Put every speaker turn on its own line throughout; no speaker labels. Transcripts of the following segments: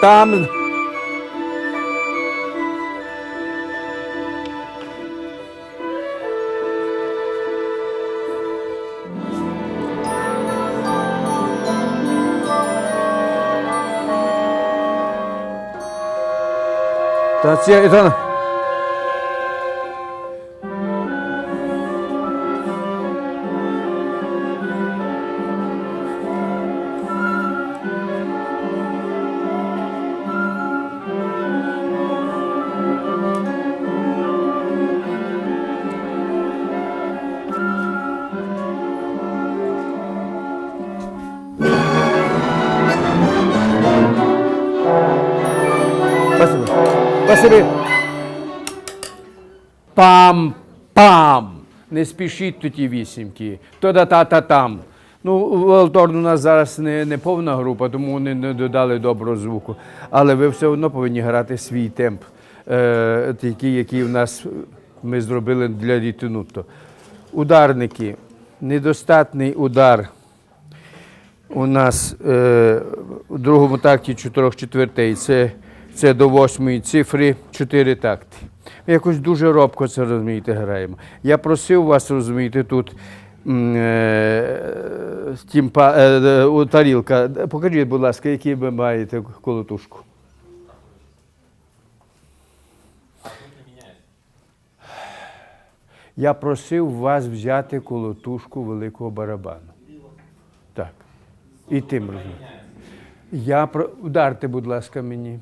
咱们，咱咱先一张。Пам-пам. Не спішіть тоді вісімки. То-да-та-та-там. Ну, Волторн у нас зараз не, не повна група, тому вони не додали доброго звуку. Але ви все одно повинні грати свій темп, е, такий, який в нас ми зробили для Рітинутто. Ударники. Недостатний удар у нас е, у другому такті 4 четвертей. Це, це до восьмої цифри 4 такти. Ми якось дуже робко це розумієте, граємо. Я просив вас, розумієте, тут е, стімпа, е, е, тарілка. Покажіть, будь ласка, які ви маєте колотушку. Я просив вас взяти колотушку великого барабану. Так. І тим розумієте. Я про... Ударте, будь ласка, мені.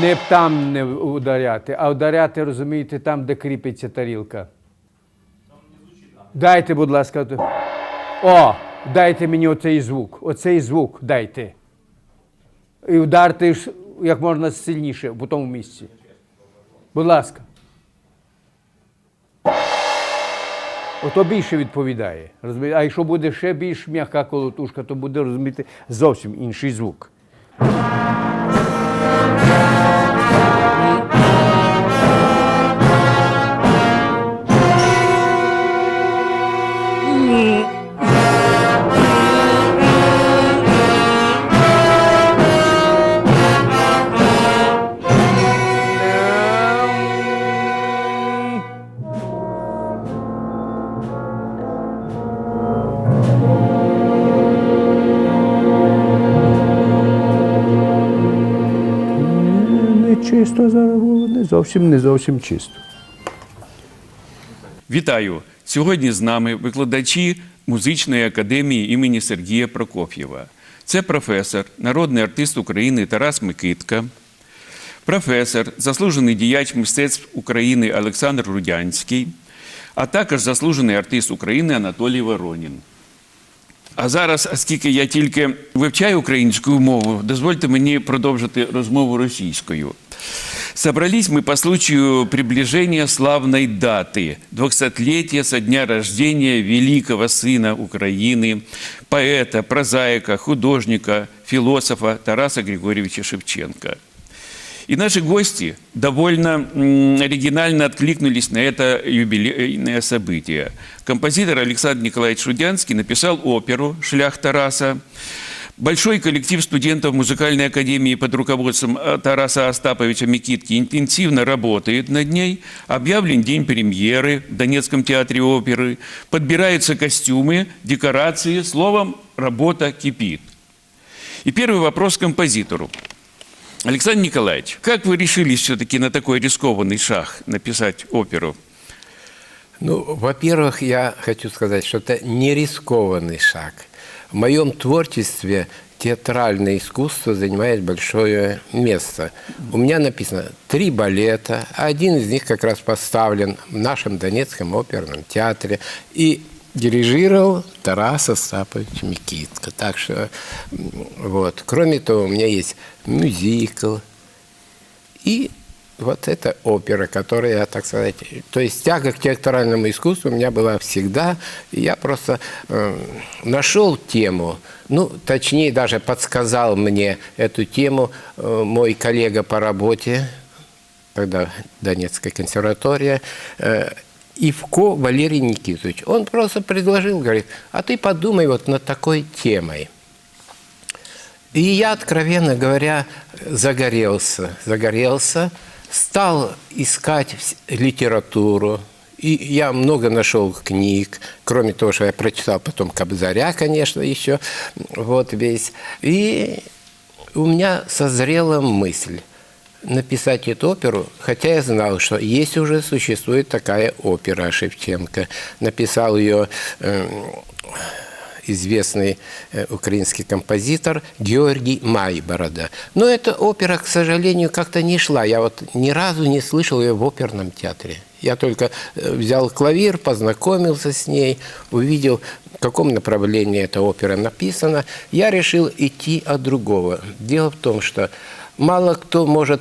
Не там не ударяти, а ударяти, розумієте, там, де кріпиться тарілка. Дайте, будь ласка. О, дайте мені оцей звук. Оцей звук дайте. І ударте як можна сильніше в тому місці. Будь ласка. Ото більше відповідає. Розумієте? А якщо буде ще більш м'яка колотушка, то буде розуміти зовсім інший звук. Зовсім, не зовсім чисто.
Вітаю! Сьогодні з нами викладачі музичної академії імені Сергія Прокоф'єва. Це професор, народний артист України Тарас Микитка, професор, заслужений діяч мистецтв України Олександр Рудянський, а також заслужений артист України Анатолій Воронін. А зараз, оскільки я тільки вивчаю українську мову, дозвольте мені продовжити розмову російською. Собрались мы по случаю приближения славной даты – 200-летия со дня рождения великого сына Украины, поэта, прозаика, художника, философа Тараса Григорьевича Шевченко. И наши гости довольно оригинально откликнулись на это юбилейное событие. Композитор Александр Николаевич Рудянский написал оперу «Шлях Тараса». Большой коллектив студентов музыкальной академии под руководством э, Тараса Остаповича Микитки интенсивно работает над ней. Объявлен день премьеры в Донецком театре оперы. Подбираются костюмы, декорации. Словом, работа кипит. И первый вопрос к композитору. Александр Николаевич, как вы решились все-таки на такой рискованный шаг написать оперу?
Ну, во-первых, я хочу сказать, что это не рискованный шаг. В моем творчестве театральное искусство занимает большое место. У меня написано три балета, один из них как раз поставлен в нашем Донецком оперном театре. И дирижировал Тарас Остапович Микитко. Так что, вот. Кроме того, у меня есть мюзикл, и вот эта опера, которая, я, так сказать, то есть тяга к театральному искусству у меня была всегда. Я просто э, нашел тему, ну, точнее, даже подсказал мне эту тему э, мой коллега по работе, тогда Донецкая консерватория, э, Ивко Валерий Никитович. Он просто предложил, говорит, а ты подумай вот над такой темой. И я, откровенно говоря, загорелся, загорелся, стал искать литературу. И я много нашел книг, кроме того, что я прочитал потом Кобзаря, конечно, еще, вот весь. И у меня созрела мысль написать эту оперу, хотя я знал, что есть уже существует такая опера Шевченко. Написал ее э, известный э, украинский композитор Георгий Майборода. Но эта опера, к сожалению, как-то не шла. Я вот ни разу не слышал ее в оперном театре. Я только э, взял клавир, познакомился с ней, увидел, в каком направлении эта опера написана. Я решил идти от другого. Дело в том, что мало кто может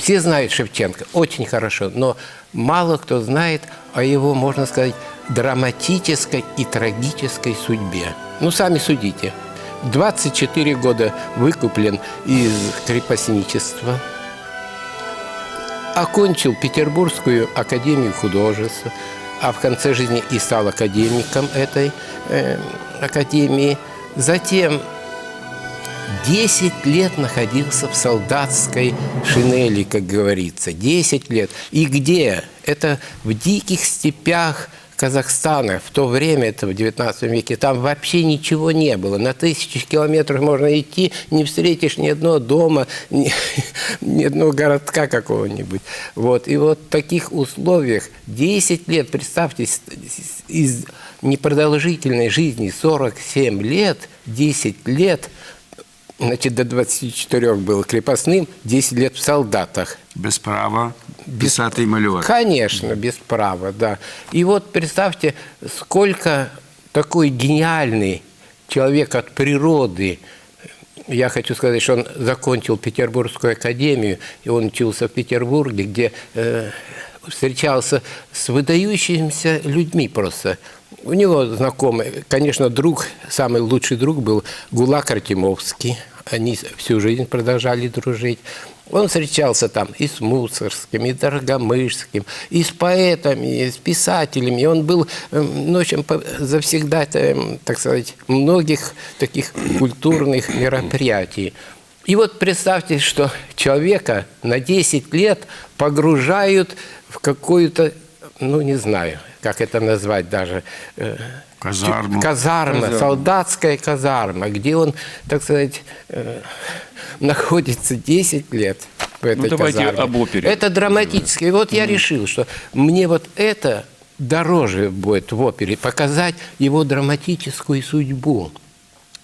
все знают Шевченко очень хорошо, но мало кто знает о его, можно сказать, драматической и трагической судьбе. Ну, сами судите. 24 года выкуплен из крепостничества, окончил Петербургскую академию художеств, а в конце жизни и стал академиком этой э, академии. Затем 10 лет находился в солдатской шинели, как говорится. 10 лет. И где? Это в диких степях Казахстана. В то время, это в 19 веке, там вообще ничего не было. На тысячи километров можно идти, не встретишь ни одного дома, ни, ни одного городка какого-нибудь. Вот. И вот в таких условиях 10 лет, представьте, из непродолжительной жизни 47 лет, 10 лет – Значит, до 24 был крепостным, 10 лет в солдатах.
Без права писати і малювати.
Конечно, без права, да. И вот представьте, сколько такой гениальный человек от природы. Я хочу сказать, что он закончил Петербургскую академию, и он учился в Петербурге, где э, встречался с выдающимися людьми просто. У него знакомый, конечно, друг, самый лучший друг был Гулак Артемовский. Они всю жизнь продолжали дружить. Он встречался там и с Мусорским, и Дорогомышским, и с поэтами, и с писателями. И он был, эм, ну, в общем, завсегдатаем, так сказать, многих таких культурных мероприятий. И вот представьте, что человека на 10 лет погружают в какую-то, ну, не знаю, как это назвать даже, э,
Казарму.
казарма, солдатская казарма, где он, так сказать, э, находится 10 лет в этой
Ну, давайте
казарме.
об опере.
Это драматическое. И вот я решил, что мне вот это дороже будет в опере, показать его драматическую судьбу.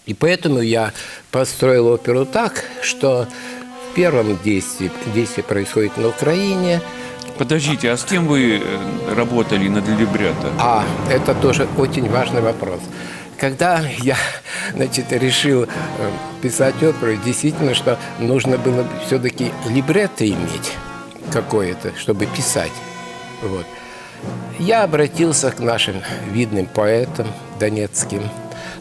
И поэтому я построил оперу так, что в первом действии, действие происходит на Украине,
Подождите, а с кем вы э, работали над либретто?
А, это тоже очень важный вопрос. Когда я значит, решил э, писать оперу, действительно, что нужно было все-таки либретто иметь какое-то, чтобы писать. Вот. Я обратился к нашим видным поэтам донецким.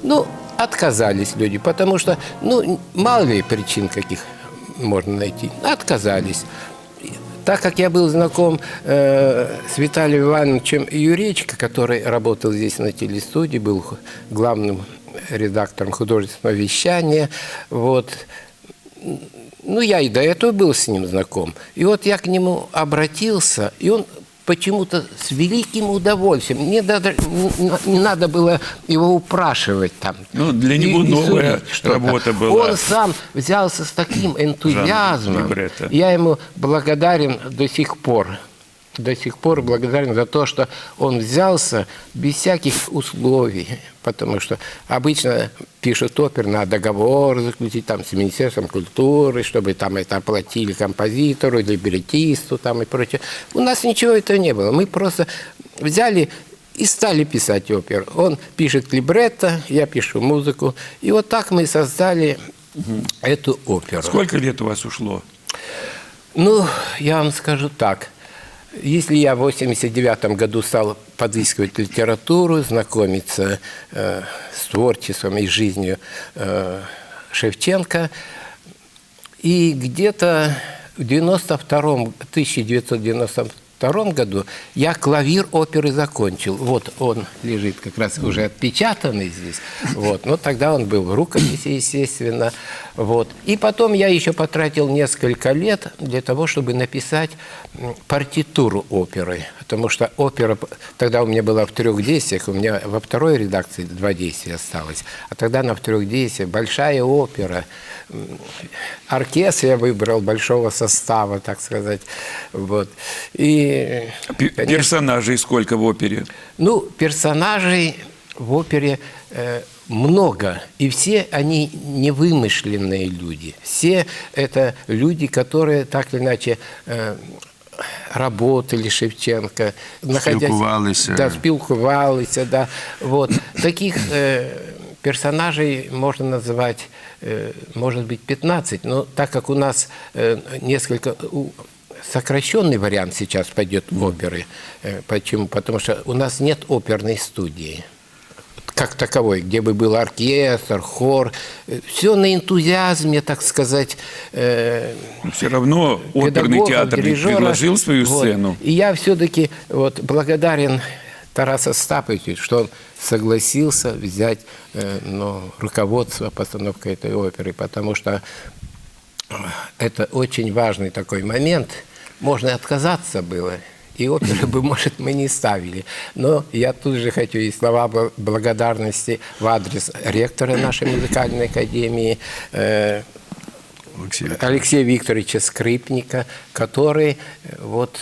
Ну, отказались люди, потому что, ну, мало ли причин каких можно найти. Отказались. Так как я был знаком э, с Виталием Ивановичем Юречко, который работал здесь на телестудии, был главным редактором художественного вещания, вот, ну, я и до этого был с ним знаком. И вот я к нему обратился, и он почему-то с великим удовольствием. Мне даже не- надо было его упрашивать там.
Ну, для
и-
него
и
новая
что-то.
работа была.
Он сам взялся с таким энтузиазмом. Я ему благодарен до сих пор. До сих пор благодарен за то, что он взялся без всяких условий. Потому что обычно пишут опер на договор заключить там, с Министерством культуры, чтобы там это оплатили композитору, либретисту там, и прочее. У нас ничего этого не было. Мы просто взяли и стали писать оперу. Он пишет либретто, я пишу музыку. И вот так мы создали эту оперу.
Сколько лет у вас ушло?
Ну, я вам скажу так. Если я в 89 году стал подыскивать литературу, знакомиться э, с творчеством и жизнью э, Шевченко, и где-то в 92 1992 1962 году я клавир оперы закончил. Вот он лежит как раз уже отпечатанный здесь. Вот. Но тогда он был в рукописи, естественно. Вот. И потом я еще потратил несколько лет для того, чтобы написать партитуру оперы. Потому что опера, тогда у меня была в трех действиях, у меня во второй редакции два действия осталось. А тогда на в трех действиях большая опера. Оркестр я выбрал большого состава, так сказать. Вот. И, конечно,
Персонажей сколько в опере?
ну, персонажей в опере э, много, и все они невымышленные люди. Все это люди, которые так или иначе э, работали Шевченко,
Спілкувалися.
да, спілкувалися, да. Вот. Таких э, персонажей можно называть, э, может быть, 15, но так как у нас э, несколько у- сокращенный вариант сейчас пойдет в оперы. Э, Почему? Потому что у нас нет оперной студии как таковой, где бы был оркестр, хор, все на энтузиазме, так сказать, э,
Все равно оперный театр
дирижера.
предложил свою
Вот.
сцену.
И я все-таки вот благодарен Тарасу Остаповичу, что он согласился взять э, ну, руководство постановкой этой оперы, потому что э, это очень важный такой момент. Можно и отказаться было, и оперу бы, может, мы не ставили. Но я тут же хочу и слова бл- благодарности в адрес ректора нашей музыкальной академии, э,
Олексій.
Алексея Викторовича Скрипника, который э, вот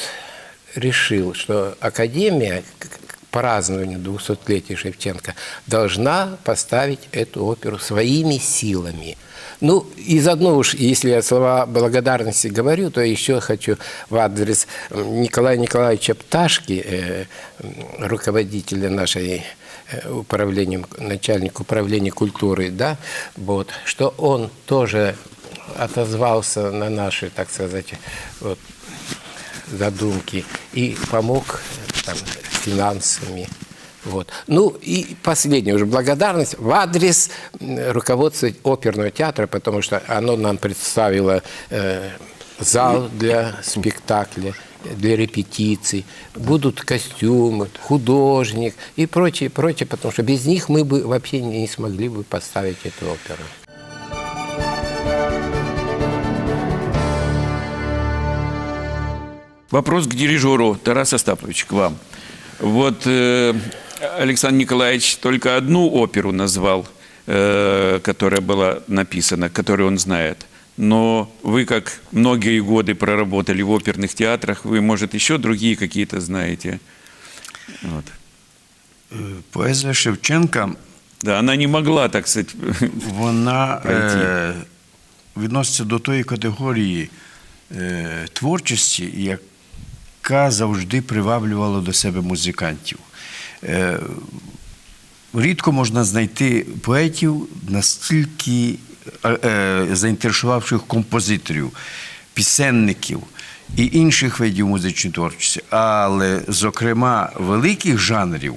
решил, что Академия к празднованию 200-летия Шевченко должна поставить эту оперу своими силами. Ну, и заодно уж, если я слова благодарности говорю, то еще хочу в адрес Николая Николаевича Пташки, э, руководителя нашей э, управлением, начальник управления культуры, да, вот, что он тоже отозвался на наши, так сказать, вот, задумки и помог э, там, финансами. Вот. Ну и последняя уже благодарность в адрес руководства оперного театра, потому что оно нам представило э, зал для спектакля, для репетиций, будут костюмы, художник и прочее, прочее, потому что без них мы бы вообще не смогли бы поставить эту оперу.
Вопрос к дирижеру. Тарас Остапович, к вам. Вот э, Александр Николаевич только одну оперу назвал, э, которая была написана, которую он знает. Но вы, как многие годы проработали в оперных театрах, вы, может, еще другие какие-то знаете. Вот.
Е, Поезія Шевченка,
Да, она не могла, так сказать,
вона
Пройти.
е, відноситься до тої категорії е, творчості, яка завжди приваблювала до себе музикантів. Е, рідко можна знайти поетів настільки е, е, заінтересувавших композиторів, пісенників і інших видів музичної творчості. Але, зокрема, великих жанрів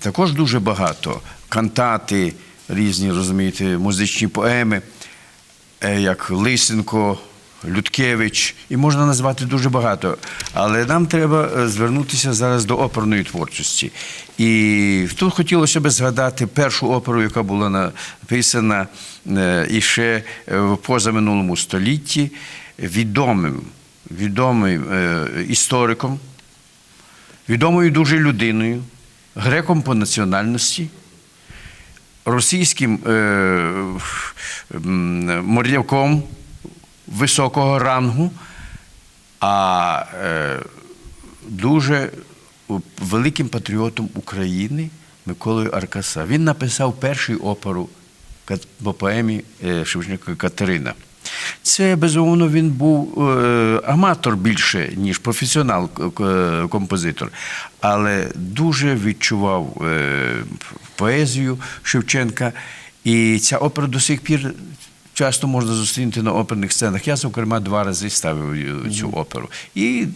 також дуже багато. Кантати, різні, розумієте, музичні поеми, як Лисенко, Людкевич, і можна назвати дуже багато. Але нам треба е, звернутися зараз до оперної творчості. І тут хотілося б згадати першу оперу, яка була написана е, іще е, в позаминулому столітті відомим, відомим істориком, відомою дуже людиною, греком по національності російським е, моряком високого рангу, а е, дуже великим патріотом України Миколою Аркаса. Він написав першу оперу по поемі е, Шевченка Катерина. Це, безумовно, він був е, аматор більше, ніж професіонал к- к- композитор, але дуже відчував е, поезію Шевченка. І ця опера до сих пір часто можна зустріти на оперних сценах. Я, зокрема, два рази ставив цю оперу. І